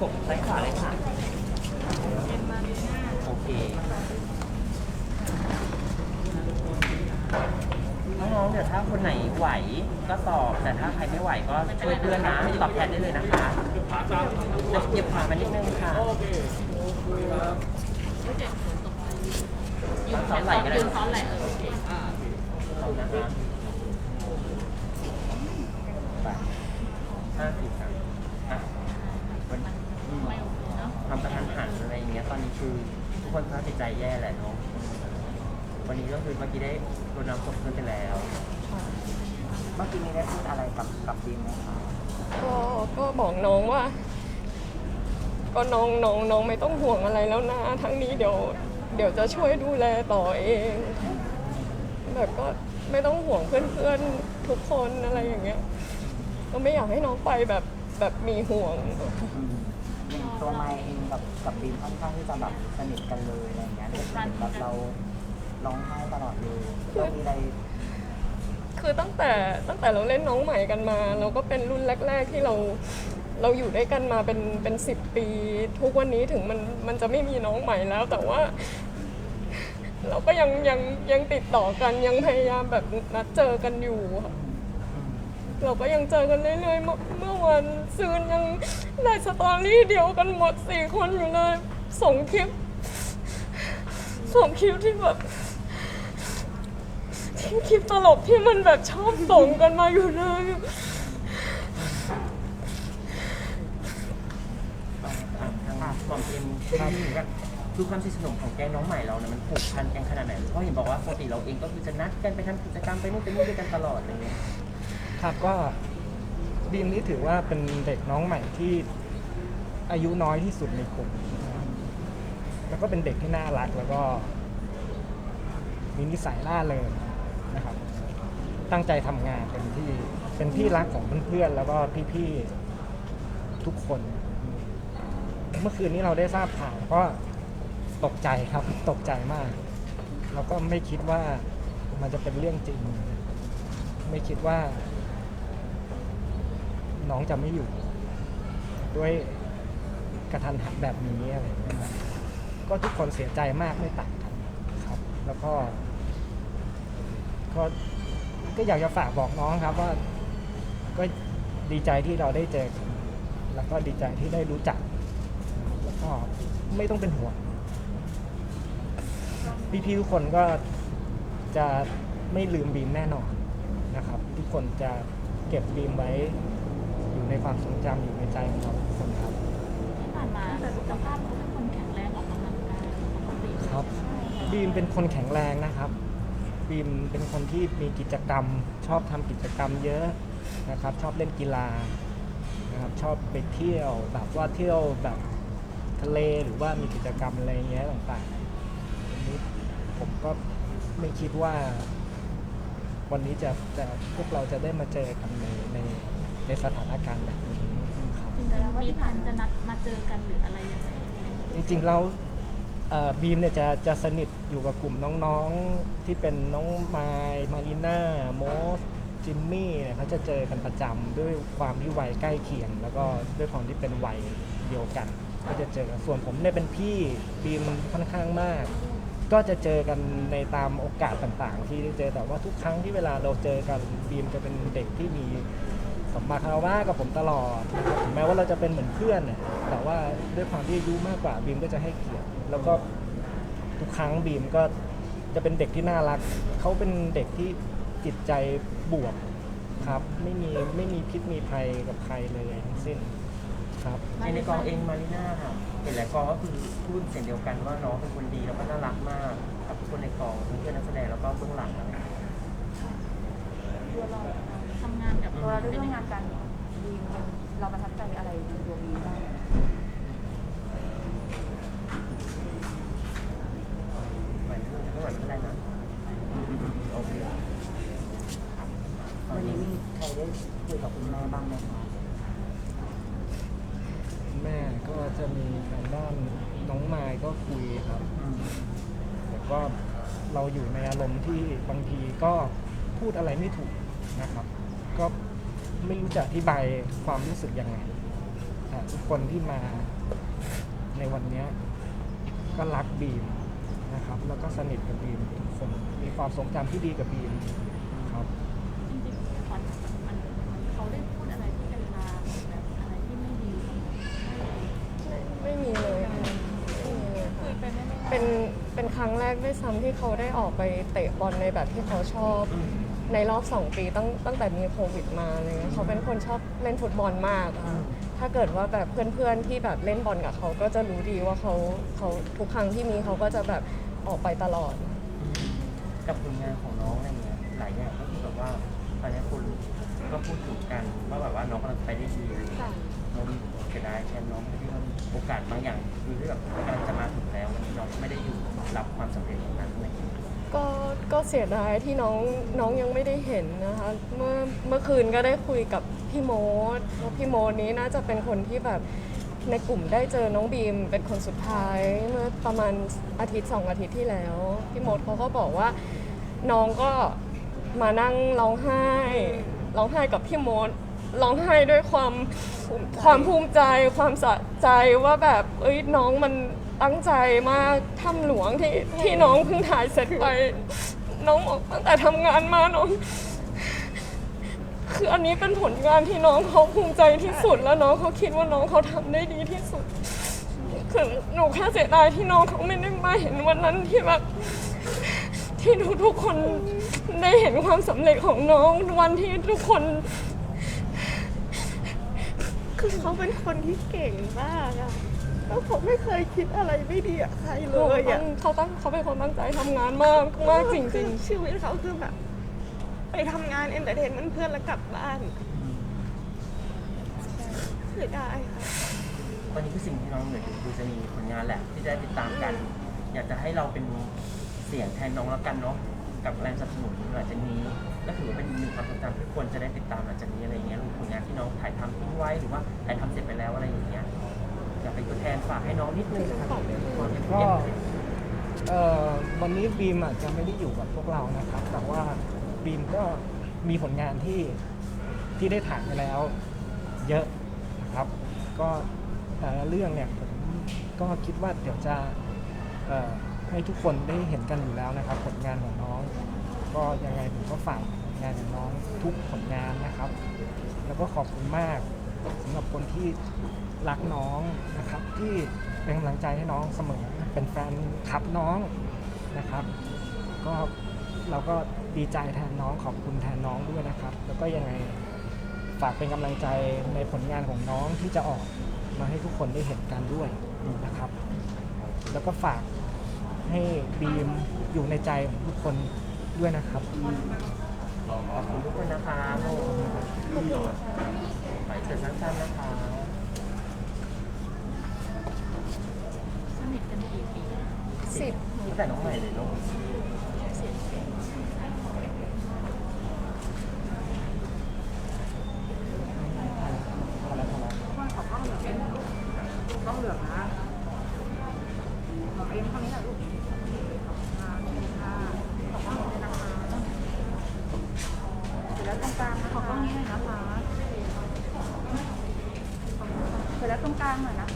ประกบซ้ายขวาเลยค่ะโอเคน้องๆเดี๋ยวถ้าคนไหนไหวก็ตอบแต่ถ้าใครไม่ไหวก็ช่วยเพื่อนนะตอบแทนได้เลยนะคะจะเก็บขามานิดนึงค่ะยืนซ้อนไหล่ก็ได้ยืนซ้อนไหล่เออโอเคขอบคุณนะคะไปห้าสิบครับอะวันอืม ไม่โอเคเนาะ ความกระทันหัน อะไรอย่างเงี้ยตอนนี้คือทุกคนสภาพจิตใจแย่แหละเนาะวันนี้ก็คือเมื่อกี้ได้รดน้ำศพเพื่อนไปแล้ว เมื่อกี้มีได้พูดอะไรกับกับบีมไหมคะก็ก็บอกน้องว่า ก็น้องน้องน้องไม่ต้องห่วงอะไรแล้วนะ ทั้งนี้เดี๋ยวเดี๋ยวจะช่วยดูแลต่อเอง แบบก็ไม่ต้องห่วงเพื่อนๆทุกคนอะไรอย่างเงี้ย ก็ไม่อยากให้น้องไปแบบแบบมีห่วงอย่าง ตัวไมค์เองกับกับบีมค่อนข้างที่จะแบบสนิทกันเลยอะไรอย่างเงี้ยเห็นแบบเราร้องไห้ตลอดเลยเรามีอะไรคือตั้งแต่ตั้งแต่เราเล่นน้องใหม่กันมา เราก็เป็นรุ่นแรก ๆ ที่เราเราอยู่ด้วยกันมาเป็นเป็นสิบปี ทุกวันนี้ถึงมันมันจะไม่มีน้องใหม่แล้ว แต่ว่า เราก็ยังยังยังติดต่อกันยังพยายามแบบนัดเจอกันอยู่ค่ะ เราก็ยังเจอกันเรื่อยๆ เมื่อเมื่อวันซืนยังได้สตอรี่เดียวกันหมดสี่คนอยู่เลยส่งคลิปส่งคลิปที่แบบที่คลิปตลกที่มันแบบชอบส่งกันมาอยู่เลยทางทางหม่อมเอ็มครับกันคือความสนิทสนมของแกงน้องใหม่เราเนี่ยมันผูกพันกันขนาดไหนเพราะเห็นบอกว่าปกติเราเองก็คือจะนัดกันไปทำกิจกรรมไปนู่นไปนี่ด้วยกันตลอดอะไรเงี้ย ครับก็บีมนี้ถือว่าเป็นเด็กน้องใหม่ที่อายุน้อยที่สุดในกลุ่มนะครับแล้วก็เป็นเด็กที่น่ารักแล้วก็ มีนิสัยล่าเริงนะครับ ตั้งใจทำงานเป็นที่เป็นที่รักของเพื่อนๆแล้วก็พี่ๆทุกคน เมื่อคืนนี้เราได้ทราบข่าวก็ตกใจครับ ตกใจมาก แล้วก็ไม่คิดว่ามันจะเป็นเรื่องจริง ไม่คิดว่า น้องจะไม่อยู่ ด้วยกระทันหันแบบนี้อะไรอย่างเงี้ยครับก็ทุกคนเสียใจมากไม่ต่างกันครับ แล้วก็ก็ก็อยากจะฝากบอกน้องครับว่า ก็ดีใจที่เราได้เจอกันแล้วก็ดีใจที่ได้รู้จัก แล้วก็ไม่ต้องเป็นห่วงพี่ๆทุกคนก็จะไม่ลืมบีมแน่นอนนะครับ ทุกคนจะเก็บบีมไว้ ในความทรงจำอยู่ในใจของเราทุกคนครับ ที่ผ่านมาสุขภาพเขาเป็นคนแข็งแรงออกกำลังกายปกติครับบีมเป็นคนแข็งแรงนะครับ บีมเป็นคนที่มีกิจกรรม ชอบทำกิจกรรมเยอะนะครับ ชอบเล่นกีฬานะครับชอบไปเที่ยวแบบว่าเที่ยวแบบทะเลหรือว่ามีกิจกรรมอะไรเงี้ยต่างๆวันนี้ผมก็ไม่คิดว่า วันนี้จะจะพวกเราจะได้มาเจอกันในใน ในสถานการณ์แบบนี้ครับจริงๆมีพันจะนัดมาเจอกันหรืออะไรยังไงจริงๆแล้วเอ่อบีมเนี่ยจะจะสนิทอยู่กับกลุ่มน้องๆที่เป็นน้องไมล์มารีน่าโมสจิมมี่เนี่ยเขาจะเจอกันประจำด้วยความที่วัยใกล้เคียง แล้วก็ด้วยความที่เป็นวัยเดียวกัน ก็จะเจอกันส่วนผมเนี่ยเป็นพี่บีมค่อนข้างมาก ก็จะเจอกันในตามโอกาสต่างๆ ที่ได้เจอแต่ว่าทุกครั้งที่เวลาเราเจอกันบีมจะเป็นเด็กที่มี สัมมาคารวะกับผมตลอดนะครับถึงแม้ว่าเราจะเป็นเหมือนเพื่อนเนี่ยแต่ว่าด้วยความที่อายุมากกว่าบีมก็จะให้เกียรติแล้วก็ทุกครั้งบีมก็จะเป็นเด็กที่น่ารัก เขาเป็นเด็กที่จิตใจบวกครับ ไม่มีไม่มีพิษมีภัยกับใครเลยทั้งสิ้นครับ ในในกองเองมารีน่าค่ะเห็นหลายกองก็คือพูดเสียงเดียวกันว่าน้องเป็นคนดีแล้วก็น่ารักมากกับทุกคนในกองทั้งเพื่อนนักแสดงแล้วก็เบื้องหลังอะไรอย่างเงี้ย ทำงานกับ ตัวเรา ได้ร่วมงานกันดีมันเราประทับใจอะไรในตัวบีบ้างไหวไหมไม่ไหวไม่เป็นไรนะโอเควันนี้มีใครได้คุยกับคุณแม่บ้างไหมคะแม่ก็จะมีทางด้านน้องมายก็คุยครับ แต่ก็เราอยู่ในอารมณ์ที่บางทีก็พูดอะไรไม่ถูกนะครับ ก็ ไม่รู้จะอธิบายความรู้สึกยังไงคแต่ทุกคนที่มาในวันเนี้ยก็รักบีมนะครับ แล้วก็สนิทกับบีมทุกคนมีความทรงจำที่ดีกับบีมครับจริงๆก่อนมันเขาได้พูดอะไรที่เป็นลางแบบอะไรที่ไม่ดีไม่มีเลยค่ะไม่มีเลยคุค่ะ ยไปไม่ไม่เป็นเป็นครั้งแรกด้วยซ้ำที่เขาได้ออกไปเตะบอลในแบบที่เขาชอบ ในรอบสองปีตั้งตั้งแต่มีโควิดมาอะไรเงี้ยเขาเป็นคนชอบเล่นฟุตบอลมากค่ะถ้าเกิดว่าแบบเพื่อนๆที่แบบเล่นบอลกับเขาก็จะรู้ดีว่าเขาเขาทุกครั้งที่มีเขาก็จะแบบออกไปตลอด กับผลงานของน้องอะไรเงี้ยหลายอย่างก็คือแบบว่าตอนนี้คุณก็พูดถึงกันว่าแบบว่าน้องกำลังไปได้ดีอะไรเงี้ยน้องเสียดายแทนน้องที่ว่าโอกาสบางอย่างคือที่แบบกำลังจะมาถึงแล้ววันนี้น้องไม่ได้อยู่รับความสำเร็จตรงนั้นอะไรเงี้ย ก็ก็เสียดายที่น้องน้องยังไม่ได้เห็นนะคะ เมื่อเมื่อคืนก็ได้คุยกับพี่โมดแล้วพี่โมดนี้น่าจะเป็นคนที่แบบในกลุ่มได้เจอน้องบีมเป็นคนสุดท้ายเมื่อประมาณอาทิตย์สองอาทิตย์ที่แล้วพี่โมดเขาก็บอกว่าน้องก็มานั่งร้องไห้ร้องไห้กับพี่โมดร้องไห้ด้วยความความภูมิใจความสะใจว่าแบบเอ้ยน้องมัน ตั้งใจมากถ้ำหลวงที่ที่น้องเพิ่งถ่ายเสร็จไป น้องบอกตั้งแต่ทำงานมาน้อง คืออันนี้เป็นผลงานที่น้องเขาภูมิใจที่สุด แล้วน้องเขาคิดว่าน้องเขาทำได้ดีที่สุดคือหนูแค่เสียดายที่น้องเขาไม่ได้มาเห็นวันนั้นที่แบบที่ทุกทุกๆคนได้เห็นความสำเร็จของน้องวันที่ทุกคน คือเขาเป็นคนที่เก่งมากอะ แล้วผมไม่เคยคิดอะไรไม่ดีกับใครเลเขายตั้อะงเขาตั้งเขาเป็นคนตั้งใจทำงานมากมากจริง ๆ ชีวิตเขาคือแบบ ไปทำงานเอนเตอร์เทนเพื่อนๆแล้วกลับบ้านเสียดายค่ะ ตอนนี้คือสิ่งที่น้องเหนื่อยอยู่คือจะมีผลงานแหละที่จะได้ติดตามกัน อยากจะให้เราเป็นเสียงแทนน้องแล้วกันเนาะกับแรงสนับสนุนหลังจากนี้ก็ถือว่าเป็นหนึ่งความทรงจำที่ควรจะได้ติดตามหลังจากนี้อะไรเงี้ยรวมผลงานที่น้องถ่ายทำทิ้งไว้หรือว่าถ่ายทำเสร็จไปแล้วอะไรอย่างเงี้ย อยากเป็นตัวแทนฝากให้น้องนิดนึงครับก็เอ่อวันนี้บีมอาจจะไม่ได้อยู่กับพวกเรานะครับ แต่ว่าบีมก็มีผลงานที่ที่ได้ถ่ายไปแล้ว เยอะนะครับ ก็แต่ละเรื่องเนี่ยผมก็คิดว่าเดี๋ยวจะเอ่อให้ทุกคนได้เห็นกันอยู่แล้วนะครับ ผลงานของน้อง ก็ยังไงผมก็ฝากผลงานของน้องทุกผลงานนะครับ แล้วก็ขอบคุณมากสำหรับคนที่ รักน้องนะครับ ที่เป็นกำลังใจให้น้องเสมอ เป็นแฟนคลับน้องนะครับ ก็เราก็ดีใจแทนน้องขอบคุณแทนน้องด้วยนะครับ แล้วก็ยังไงฝากเป็นกำลังใจในผลงานของน้องที่จะออกมาให้ทุกคนได้เห็นกันด้วยนะครับ แล้วก็ฝากให้บีมอยู่ในใจของทุกคนด้วยนะครับขอบคุณทุกคนนะคะโมไปเสร็จสั้นๆนะคะ สนิทกันกี่ปี สิบตั้งแต่น้องใหม่เลยเนาะต้องเหลืองนะเอ็มทำนี้แหละลูกแล้วตรงกลางนะคะขอกล้องนี้หน่อยนะคะเสร็จแล้วตรงกลางหน่อยนะคะ